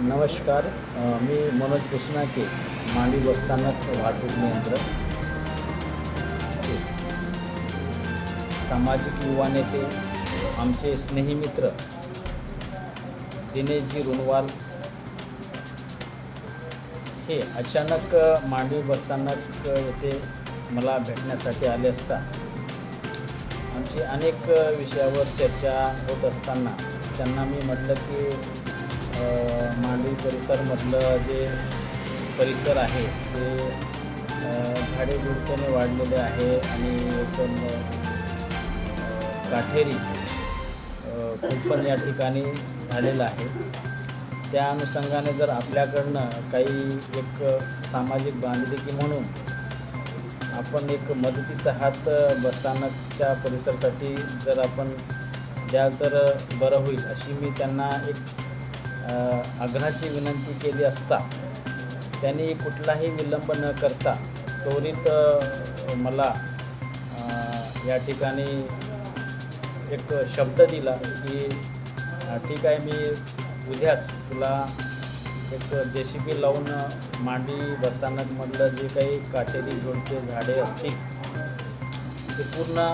नमस्कार मी मनोज कृष्णाके मांडी बसस्थानक वाहतूक नियंत्रक. सामाजिक युवा नेते आमचे स्नेही मित्र दिनेशजी रुणवाल हे अचानक मांडवी बसस्थानक येथे मला भेटण्यासाठी आले असता आमची अनेक विषयावर चर्चा होत असताना त्यांना मी म्हटलं की मांडवी परिसरमधलं जे परिसर आहे ते अ, झाडे वाढलेले आहे आणि एकदम काठेरी अ, कुंपण या ठिकाणी झालेलं आहे. त्या अनुषंगाने जर आपल्याकडनं काही एक सामाजिक बांधिलकी म्हणून आपण एक मदतीचा हात बसस्थानकच्या परिसरासाठी जर आपण द्याल तर बरं होईल अशी मी त्यांना एक आग्रहाची विनंती केली असता त्यांनी कुठलाही विलंब न करता त्वरित मला या ठिकाणी एक शब्द दिला की ठीक आहे मी उद्याच तुला एक जे सी बी लावून मांडी बसस्थानकमधलं जे काही काटेरी झुडपे झाडे असतील ते पूर्ण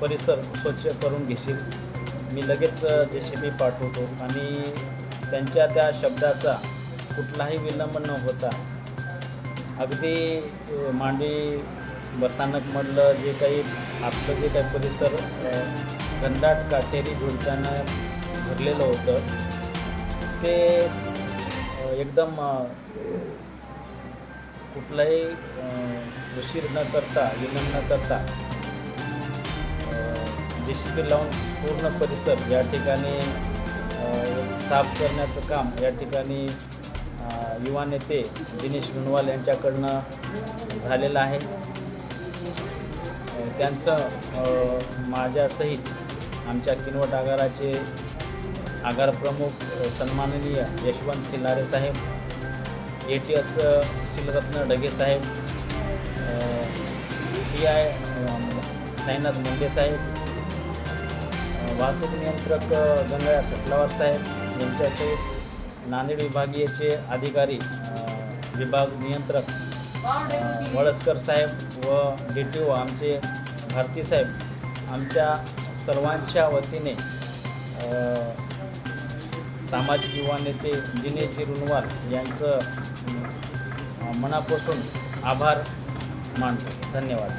परिसर स्वच्छ करून घेशील. मी लगेच जे सी बी पाठवतो आणि त्यांच्या त्या शब्दाचा कुठलाही विलंब न होता. अगदी मांडी मांडवी बसस्थानकमधलं जे काही आपलं जे काही परिसर घनदाट काटेरी झुडप्यानं भरलेलं होतं ते एकदम कुठलाही उशीर न करता विलंब न करता जे लावून पूर्ण परिसर या ठिकाणी साफ करण्याचं काम या ठिकाणी युवा नेते दिनेश गुणवाल यांच्याकडनं झालेलं आहे. त्यांचं माझ्यासहित आमच्या किनवट आगाराचे आगार प्रमुख सन्माननीय यशवंत खिल्लारे साहेब A T S Shilratna Dhage Saheb T I Sainath Munde साहेब वाहतूक नियंत्रक गंगा गंगळ्या सटलावार साहेब यांच्यासहित नांदेड विभागीयचे अधिकारी विभाग नियंत्रक वळसकर साहेब व डी टी ओ आमचे भारती साहेब आमच्या सर्वांच्या वतीने सामाजिक युवा नेते दिनेश रुणवाल यांचं मनापासून आभार मानतो. धन्यवाद.